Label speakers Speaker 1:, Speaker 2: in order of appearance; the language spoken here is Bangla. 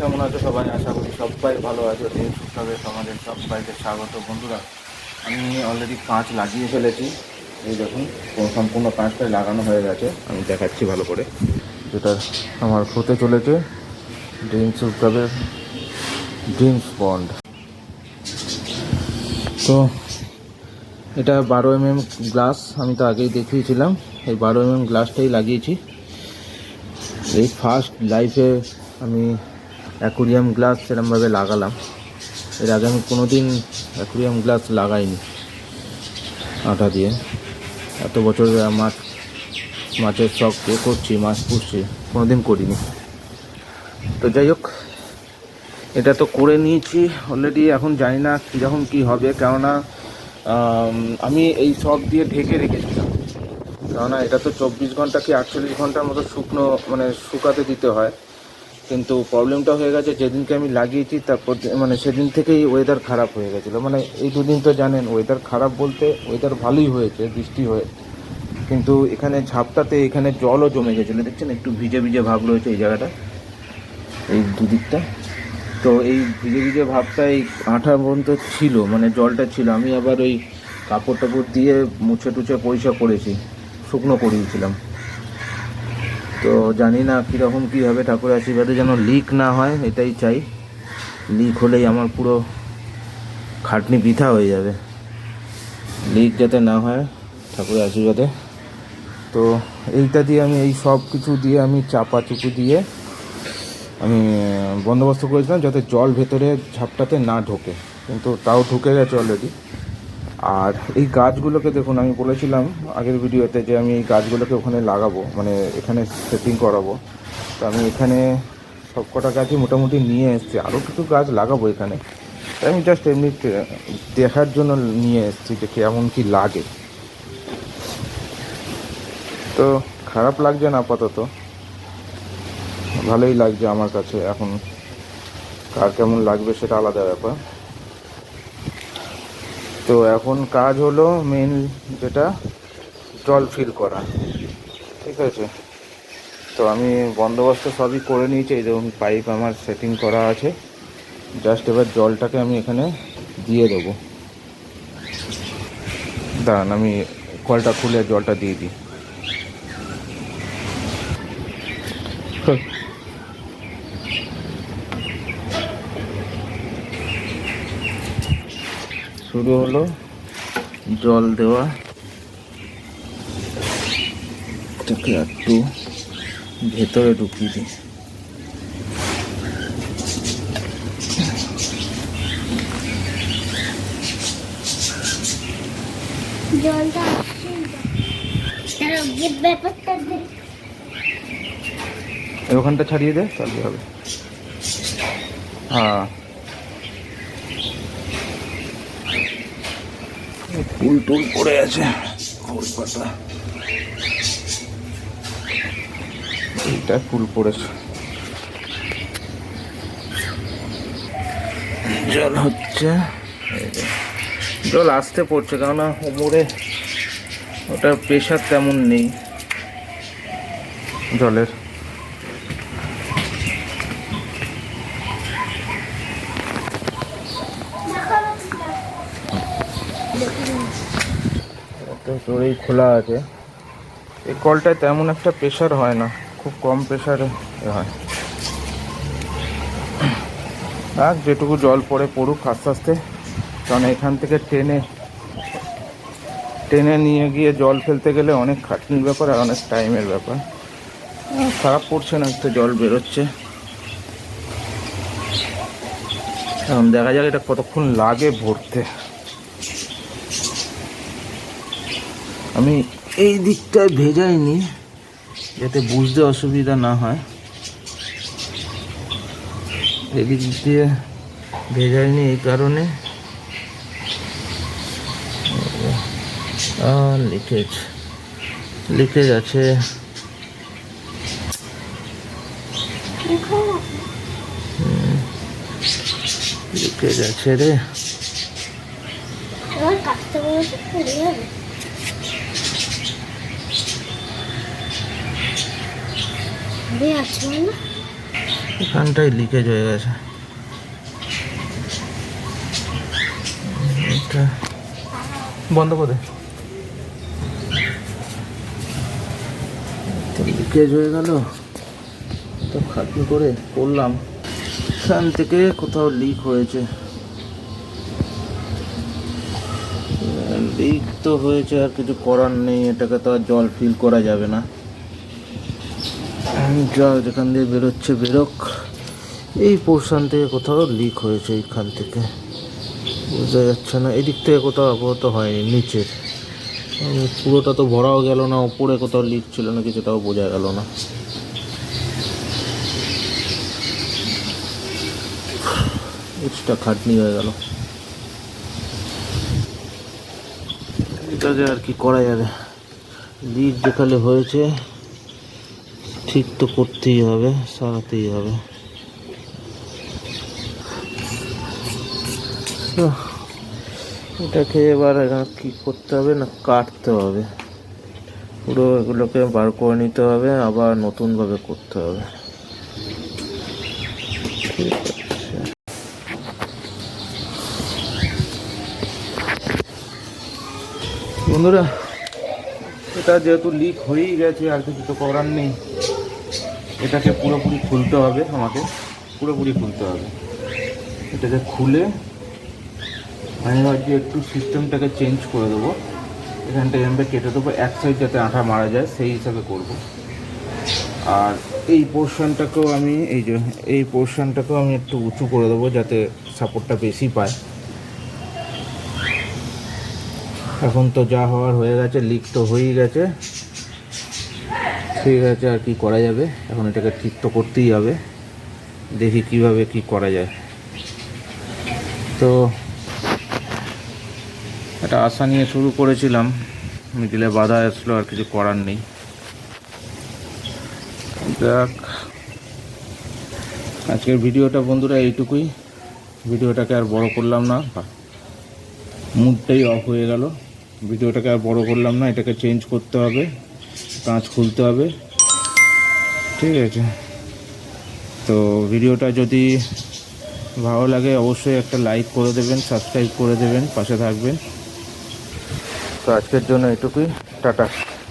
Speaker 1: কেমন আছো সবাই? আশা করি সবাই ভালো আছো। দিন সুস্থভাবে সমাজের সবাইকে স্বাগত। বন্ধুরা, আমি অলরেডি কাঁচ লাগিয়ে ফেলেছি। এই দেখুন সম্পূর্ণ কাঁচটাই লাগানো হয়ে গেছে। আমি দেখাচ্ছি ভালো করে। যেটা আমার হতে চলেছে। ড্রিঙ্কস উৎসবের ড্রিঙ্কস বন্ড। তো, এটা বারো এম এম গ্লাস, আমি তো আগেই দেখিয়েছিলাম। এই বারো এম এম গ্লাসটাই লাগিয়েছি। এই ফার্স্ট লাইফে আমি অ্যাকুরিয়াম গ্লাস সেরমভাবে লাগালাম। এর আগে আমি কোনো দিন অ্যাকুরিয়াম গ্লাস লাগাইনি আটা দিয়ে। এত বছর মাছ, মাছের শখ এ করছি, মাছ পুষছি কোনো দিন করিনি। তো যাই হোক, এটা তো করে নিয়েছি অলরেডি এখন জানি না কীরকম কী হবে, কেননা, আমি এই সব দিয়ে ঢেকে রেখেছিলাম। কেননা এটা তো চব্বিশ ঘণ্টা কি আটচল্লিশ ঘণ্টার মতো শুকনো মানে শুকাতে দিতে হয়। কিন্তু প্রবলেমটা হয়ে গেছে, যেদিনকে আমি লাগিয়েছি তারপর মানে সেদিন থেকেই ওয়েদার খারাপ হয়ে গেছিল। মানে এই দুদিন তো জানেন ওয়েদার খারাপ বলতে ওয়েদার ভালোই হয়েছে, বৃষ্টি হয়ে, কিন্তু এখানে ঝাপটাতে এখানে জলও জমে গেছিল। দেখছেন, একটু ভিজে ভিজে ভাব রয়েছে এই জায়গাটা, এই দুদিকটা। তো এই ভিজে ভিজে ভাবটা এই আঠা পর্যন্ত ছিল মানে জলটা ছিল। আমি আবার ওই কাপড় টাপড় দিয়ে মুছে টুছে পরিষ্কার করেছি, শুকনো করিয়েছিলাম। তো জানি না কীরকম কী হবে আশীর্বাদে যেন লিক না হয়, এটাই চাই। লিক হলেই আমার পুরো খাটনি বৃথা হয়ে যাবে। লিক যাতে না হয় ঠাকুরের আশীর্বাদে। তো এইটা দিয়ে আমি এই সব কিছু দিয়ে আমি চাপা চুপু দিয়ে আমি বন্দোবস্ত করেছিলাম যাতে জল ভেতরে ঝাপটাতে না ঢোকে। কিন্তু তাও ঢুকে গেছে অলরেডি আর এই গাছগুলোকে দেখুন, আমি বলেছিলাম আগের ভিডিওতে যে আমি এই গাছগুলোকে ওখানে লাগাবো মানে এখানে সেটিং করাবো। তো আমি এখানে সব কটা গাছই মোটামুটি নিয়ে এসেছি, আরও কিছু গাছ লাগাবো এখানে। তাই আমি জাস্ট এমনি দেখার জন্য নিয়ে এসেছি যে কেমন কি লাগে। তো খারাপ লাগছে না আপাতত। ভালোই লাগছে আমার কাছে, এখন কার কেমন লাগবে সেটা আলাদা ব্যাপার। তো এখন কাজ হলো মেন যেটা জল ফিল করা। ঠিক আছে? তো আমি বন্দোবস্ত সবই করে নিয়েছি, এই দেখুন পাইপ আমার সেটিং করা আছে। জাস্ট এবার জলটাকে আমি এখানে দিয়ে দেবো। দাঁড়ান, আমি কলটা খুলে জলটা দিয়ে দিই। শুরু হলো জল দেওয়া। এটাকে একটু ভেতরে ঢুকিয়ে দিই।
Speaker 2: জলটা
Speaker 1: ওখানটা ছাড়িয়ে দে তাহলে হবে। হ্যাঁ। ফুল টুল পড়ে আছে। ফুল পাতা। এইটা ফুল পড়েছে। জল হচ্ছে। জল আসতে পড়ছে কেননা ওপরে ওটার প্রেশার তেমন নেই। জলের তো খোলা আছে। এই কলটায় তেমন একটা প্রেশার হয় না, খুব কম প্রেশারে হয়। আর যেটুকু জল পড়ে পড়ুক আস্তে আস্তে। কারণ এখান থেকে টেনে টেনে নিয়ে গিয়ে জল ফেলতে গেলে অনেক খাটনির ব্যাপার আর অনেক টাইমের ব্যাপার। খারাপ পড়ছে না, একটা জল বেরোচ্ছে। এখন দেখা যাক এটা কতক্ষণ লাগে ভরতে। আমি এই দিকটায় ভেজাইনি যাতে বুঝতে অসুবিধা না হয়। এদিক দিয়ে ভেজাইনি এই কারণে। লিকেজ লিকেজ আছে। লিকেজ আছে রে। এখানটায় লিকেজ হয়ে গেছে। বন্ধ করে লিকেজ হয়ে গেল। তো খাটনি করে করলাম। এখান থেকে কোথাও লিক হয়েছে। লিক তো হয়েছে আর কিছু করার নেই। এটাকে তো আর জল ফিল করা যাবে না। যা যেখান দিয়ে বেরোচ্ছে বেরোক। এই পোর্শন থেকে কোথাও লিক হয়েছে এইখান থেকে। বোঝা যাচ্ছে না, এদিক থেকে কোথাও আপাতত হয়নি, নিচের। পুরোটা তো ভরাও গেল না, ওপরে কোথাও লিক ছিল না কিছুটাও বোঝা গেল না। এক্সট্রা খাটনি হয়ে গেল। এটাকে আর কি করা যাবে। লিক যেখানে হয়েছে ঠিক তো করতেই হবে, সারাতেই হবে। এটাকে এবার কি করতে হবে না, কাটতে হবে। পুরো এগুলোকে বার করে নিতে হবে, আবার নতুনভাবে করতে হবে। বন্ধুরা, এটা যেহেতু লিক হয়েই গেছে, আর কিছু তো করার নেই। এটাকে পুরোপুরি খুলতে হবে আমাকে। পুরোপুরি খুলতে হবে। এটাকে খুলে আমি ভাবছি একটু সিস্টেমটাকে চেঞ্জ করে দেবো। এখানটা এমবে কেটে দেবো। এক সাইড যাতে আঠা মারা যায়, সেই হিসাবে করব। আর এই পোর্শনটাকেও আমি, এই যে, এই পোর্শনটাকেও আমি একটু উঁচু করে দেবো যাতে সাপোর্টটা বেশি পায়। এখন তো যা হওয়ার হয়ে গেছে লিক তো হয়েই গেছে। ঠিক আছে, আর কি করা যাবে? এখন এটাকে ঠিক তো করতেই হবে। দেখি কীভাবে কি করা যায়। তো, একটা আশা নিয়ে শুরু করেছিলাম। মিডিলে বাধা আসলো আর কিছু করার নেই। যাক আজকের ভিডিওটা বন্ধুরা এইটুকুই। ভিডিওটাকে আর বড় করলাম না। মুডটাই অফ হয়ে গেল। ভিডিওটাকে আর বড় করলাম না, এটাকে চেঞ্জ করতে হবে। কাঁচ খুলতে হবে। ঠিক আছে। তো ভিডিওটা যদি ভালো লাগে, অবশ্যই একটা লাইক করে দেবেন, সাবস্ক্রাইব করে দেবেন, পাশে থাকবেন। তো আজকের জন্য এটুকুই। টাটা।